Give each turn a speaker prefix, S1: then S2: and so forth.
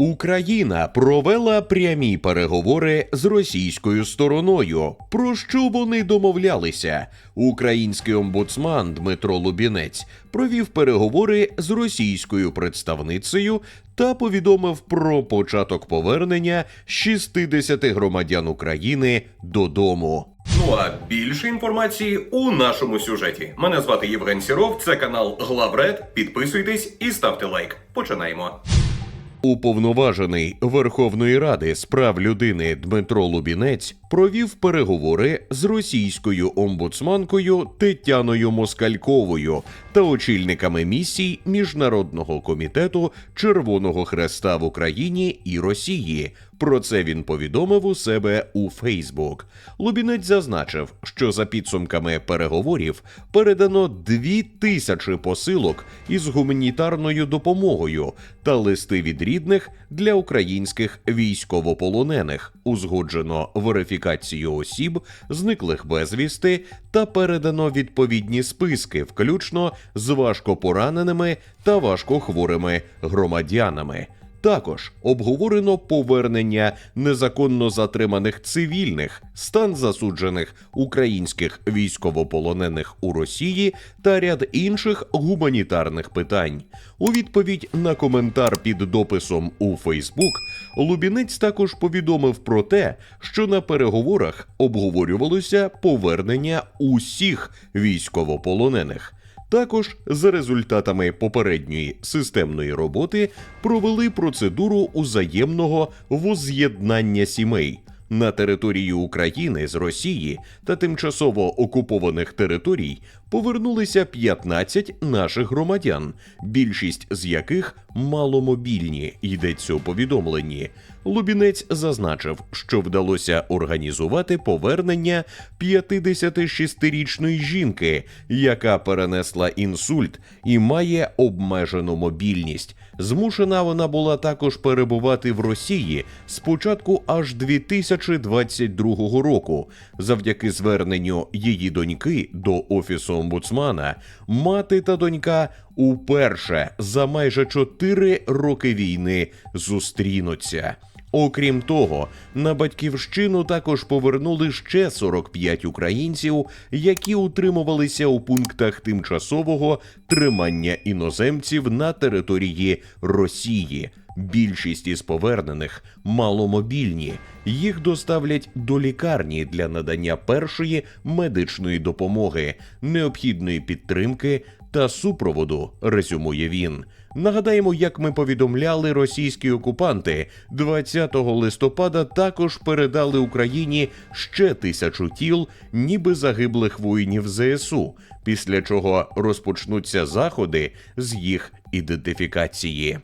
S1: Україна провела прямі переговори з російською стороною. Про що вони домовлялися? Український омбудсман Дмитро Лубінець провів переговори з російською представницею та повідомив про початок повернення 60 громадян України додому.
S2: Ну а більше інформації у нашому сюжеті. Мене звати Євген Сіров, це канал Главред. Підписуйтесь і ставте лайк. Починаємо.
S1: Уповноважений Верховної Ради з прав людини Дмитро Лубінець провів переговори з російською омбудсманкою Тетяною Москальковою та очільниками місій Міжнародного комітету Червоного Хреста в Україні і Росії. Про це він повідомив у себе у Фейсбук. Лубінець зазначив, що за підсумками переговорів передано дві тисячі посилок із гуманітарною допомогою та листи від рідних для українських військовополонених. Узгоджено верифікацію осіб, зниклих безвісти, та передано відповідні списки, включно з важкопораненими та важкохворими громадянами. Також обговорено повернення незаконно затриманих цивільних, стан засуджених українських військовополонених у Росії та ряд інших гуманітарних питань. У відповідь на коментар під дописом у Фейсбук Лубінець також повідомив про те, що на переговорах обговорювалося повернення усіх військовополонених. Також за результатами попередньої системної роботи провели процедуру узаємного воз'єднання сімей. На території України з Росії та тимчасово окупованих територій повернулися 15 наших громадян, більшість з яких маломобільні, йдеться у повідомленні. Лубінець зазначив, що вдалося організувати повернення 56-річної жінки, яка перенесла інсульт і має обмежену мобільність. Змушена вона була також перебувати в Росії спочатку аж 2022 року. Завдяки зверненню її доньки до офісу омбудсмана, мати та донька уперше за майже 4 роки війни зустрінуться. Окрім того, на батьківщину також повернули ще 45 українців, які утримувалися у пунктах тимчасового тримання іноземців на території Росії. Більшість із повернених маломобільні. Їх доставлять до лікарні для надання першої медичної допомоги, необхідної підтримки та супроводу, резюмує він. Нагадаємо, як ми повідомляли, російські окупанти 20 листопада також передали Україні ще тисячу тіл, ніби загиблих воїнів ЗСУ, після чого розпочнуться заходи з їх ідентифікації.